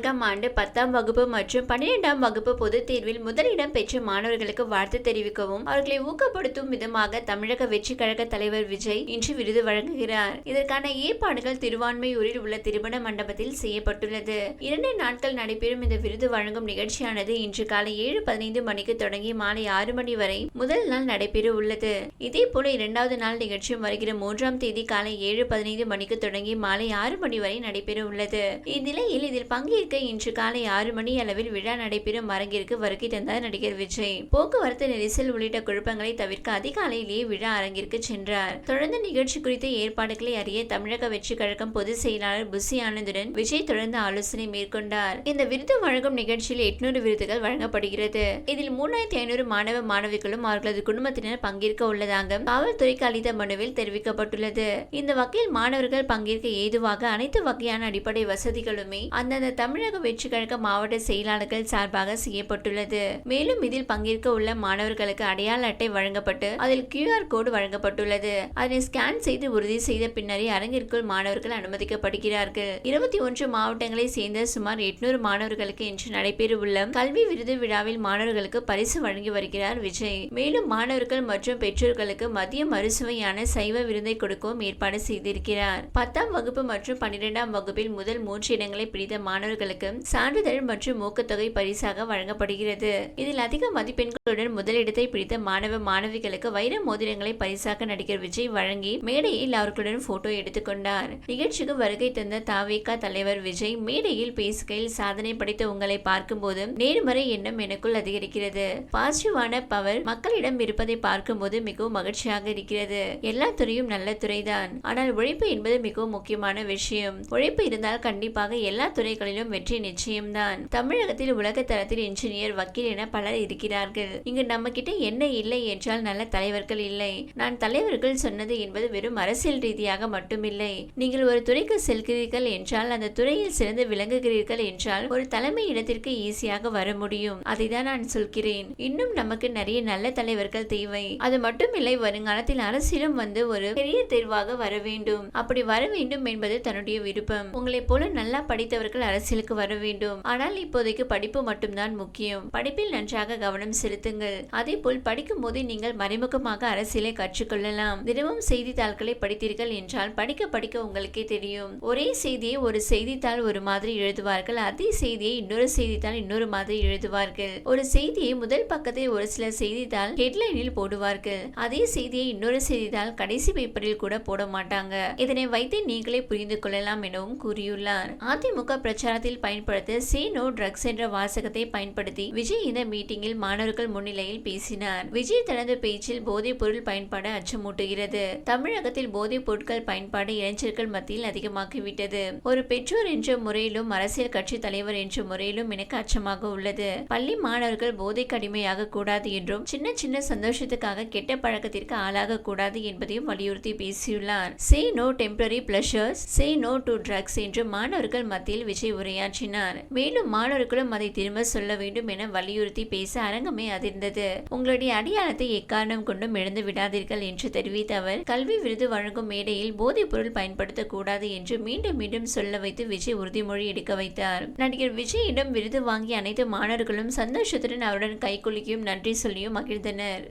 நான்காம் ஆண்டு பத்தாம் வகுப்பு மற்றும் பன்னிரெண்டாம் வகுப்பு பொதுத் தேர்வில் முதலிடம் பெற்ற மாணவர்களுக்கு வாழ்த்து தெரிவிக்கவும் அவர்களை ஊக்கப்படுத்தும் விதமாக தமிழக வெற்றி கழக தலைவர் விஜய் இன்று விருது வழங்குகிறார். இதற்கான ஏற்பாடுகள் திருவான்மையூரில் உள்ள திருமண மண்டபத்தில் செய்யப்பட்டுள்ளது. இரண்டு நாட்கள் நடைபெறும் இந்த விருது வழங்கும் நிகழ்ச்சியானது இன்று காலை ஏழு பதினைந்து மணிக்கு தொடங்கி மாலை ஆறு மணி வரை முதல் நாள் நடைபெற உள்ளது. இதே போல இரண்டாவது நாள் நிகழ்ச்சியும் வருகிற மூன்றாம் தேதி காலை ஏழு பதினைந்து மணிக்கு தொடங்கி மாலை ஆறு மணி வரை நடைபெற உள்ளது. இந்நிலையில் இதில் பங்கேற்க இன்று காலை ஆறு மணி அளவில் விழா நடைபெறும் அரங்கிற்கு வருகை தந்தார் நடிகர் விஜய். போக்குவரத்து நெரிசல் உள்ளிட்ட குழப்பங்களை தவிர்க்க அதிகாலையிலேயே விழா அரங்கிற்கு சென்றார். தொடர்ந்து நிகழ்ச்சி குறித்த ஏற்பாடுகளை அறிய தமிழக வெற்றி கழகம் பொதுச் செயலாளர் புசி ஆனந்துடன் விஜய் தொடர்ந்து ஆலோசனை மேற்கொண்டார். இந்த விருது வழங்கும் நிகழ்ச்சியில் எட்நூறு விருதுகள் வழங்கப்படுகிறது. இதில் மூணாயிரத்தி ஐநூறு மாணவ மாணவிகளும் அவர்களது குடும்பத்தினர் பங்கேற்க உள்ளதாக காவல்துறைக்கு அளித்த மனுவில் தெரிவிக்கப்பட்டுள்ளது. இந்த வகையில் மாணவர்கள் பங்கேற்க ஏதுவாக அனைத்து வகையான அடிப்படை வசதிகளுமே அந்தந்த தமிழ் தமிழக வெற்றி மாவட்ட செயலாளர்கள் சார்பாக செய்யப்பட்டுள்ளது. மேலும் இதில் பங்கேற்க உள்ள மாணவர்களுக்கு அடையாள அட்டை வழங்கப்பட்டு அதில் கியூஆர் கோடு வழங்கப்பட்டுள்ளது. அதனை ஸ்கேன் செய்து உறுதி செய்த பின்னரே அரங்கிற்குள் மாணவர்கள் அனுமதிக்கப்படுகிறார்கள். இருபத்தி ஒன்று மாவட்டங்களை சேர்ந்த சுமார் எட்நூறு மாணவர்களுக்கு இன்று நடைபெறவுள்ள கல்வி விருது விழாவில் மாணவர்களுக்கு பரிசு வழங்கி வருகிறார் விஜய். மேலும் மாணவர்கள் மற்றும் பெற்றோர்களுக்கு மதிய மறுசுவையான சைவ விருந்தை கொடுக்கவும் ஏற்பாடு செய்திருக்கிறார். பத்தாம் வகுப்பு மற்றும் பன்னிரெண்டாம் வகுப்பில் முதல் மூன்று இடங்களை பிடித்த மாணவர்கள் மாணவர்களுக்கு சான்றிதழ் மற்றும் ஊக்கத்தொகை பரிசாக வழங்கப்படுகிறது. இதில் அதிக மதிப்பெண்களுடன் முதலிடத்தை பிடித்த மாணவ மாணவிகளுக்கு வைர மோதிரங்களை பரிசாக நடிகர் விஜய் வழங்கி மேடையில் அவர்களுடன் போட்டோ எடுத்துக்கொண்டார் நிகழ்ச்சிக்கு வருகை தந்த தாவேகா தலைவர் விஜய் மேடையில் பேசுகையில் சாதனை படைத்த உங்களை பார்க்கும்போது நேர்மறை எண்ணம் எனக்குள் அதிகரிக்கிறது. பாசிட்டிவான பவர் மக்களிடம் இருப்பதை பார்க்கும்போது மிகவும் மகிழ்ச்சியாக இருக்கிறது. எல்லா துறையும் நல்ல துறைதான். ஆனால் உழைப்பு என்பது மிகவும் முக்கியமான விஷயம். உழைப்பு இருந்தால் கண்டிப்பாக எல்லா துறைகளிலும் வெற்றி நிச்சயம்தான். தமிழகத்தில் உலக தரத்தில் இன்ஜினியர் வக்கீல் என பலர் இருக்கிறார்கள். இங்கு நம்ம கிட்ட என்ன இல்லை என்றால் நல்ல தலைவர்கள் இல்லை. நான் தலைவர்கள் சொன்னது என்பது வெறும் அரசியல் ரீதியாக மட்டுமில்லை. நீங்கள் ஒரு துறைக்கு செல்கிறீர்கள் என்றால் அந்த துறையில் சிறந்து விளங்குகிறீர்கள் என்றால் ஒரு தலைமை இடத்திற்கு ஈஸியாக வர முடியும். அதை தான் நான் சொல்கிறேன். இன்னும் நமக்கு நிறைய நல்ல தலைவர்கள் தேவை. அது மட்டுமில்லை வருங்காலத்தில் அரசியலும் வந்து ஒரு பெரிய தேர்வாக வர வேண்டும். அப்படி வர வேண்டும் என்பது தன்னுடைய விருப்பம். உங்களைப் போல நல்லா படித்தவர்கள் அரசியலுக்கு வர வேண்டும். ஆனால் இப்போதைக்கு படிப்பு மட்டும்தான் முக்கியம். படிப்பில் நன்றாக கவனம் செலுத்துங்கள். அதே போல் படிக்கும் போதே நீங்கள் மறைமுகமாக அரசியலை கற்றுக்கொள்ளலாம். தினமும் செய்தித்தாள்களை படித்தீர்கள் என்றால் படிக்க படிக்க உங்களுக்கே தெரியும். ஒரே செய்தியை ஒரு செய்தித்தாள் ஒரு மாதிரி எழுதுவார்கள். அதே செய்தியை இன்னொரு செய்தித்தாள் இன்னொரு மாதிரி எழுதுவார்கள். ஒரு செய்தியை முதல் பக்கத்தில் ஒரு சில செய்தித்தாள் ஹெட்லைனில் போடுவார்கள். அதே செய்தியை இன்னொரு செய்தித்தாள் கடைசி பேப்பரில் கூட போட மாட்டாங்க. இதனை வைத்து நீங்களே புரிந்து கொள்ளலாம் எனவும் கூறியுள்ளார். அதிமுக பிரச்சாரத்தில் பயன்படுத்த சே நோ ட்ரக்ஸ் என்ற வாசகத்தை பயன்படுத்தி விஜய் இந்த மீட்டிங்கில் மாணவர்கள் முன்னிலையில் பேசினார். விஜய் தனது பேச்சில் போதைப் பொருள் பயன்பாடு அச்சமூட்டுகிறது. தமிழகத்தில் போதைப் பொருட்கள் பயன்பாடு இளைஞர்கள் மத்தியில் அதிகமாகிவிட்டது. ஒரு பெற்றோர் என்ற முறையிலும் அரசியல் கட்சி தலைவர் என்ற முறையிலும் எனக்கு அச்சமாக உள்ளது. பள்ளி மாணவர்கள் போதைக்கு அடிமையாக கூடாது என்றும் சின்ன சின்ன சந்தோஷத்துக்காக கெட்ட பழக்கத்திற்கு ஆளாக கூடாது என்பதையும் வலியுறுத்தி பேசியுள்ளார். Say no temporary pleasures say no to drugs என்று மாணவர்கள் மத்தியில் விஜய் உரையாற்றினார் மேலும் மாணவர்களும் அதை திரும்ப சொல்ல வேண்டும் என வலியுறுத்தி பேச அரங்கமே அதிர்ந்தது. உங்களுடைய அடையாளத்தை எக்காரணம் கொண்டும் இழந்து விடாதீர்கள் என்று தெரிவித்த அவர் கல்வி விருது வழங்கும் மேடையில் போதைப் பொருள் பயன்படுத்தக்கூடாது என்று மீண்டும் மீண்டும் சொல்ல வைத்து விஜய் உறுதிமொழி எடுக்க வைத்தார். நடிகர் விஜயிடம் விருது வாங்கிய அனைத்து மாணவர்களும் சந்தோஷத்துடன் அவருடன் கைகுலுக்கியும் நன்றி சொல்லியும் மகிழ்ந்தனர்.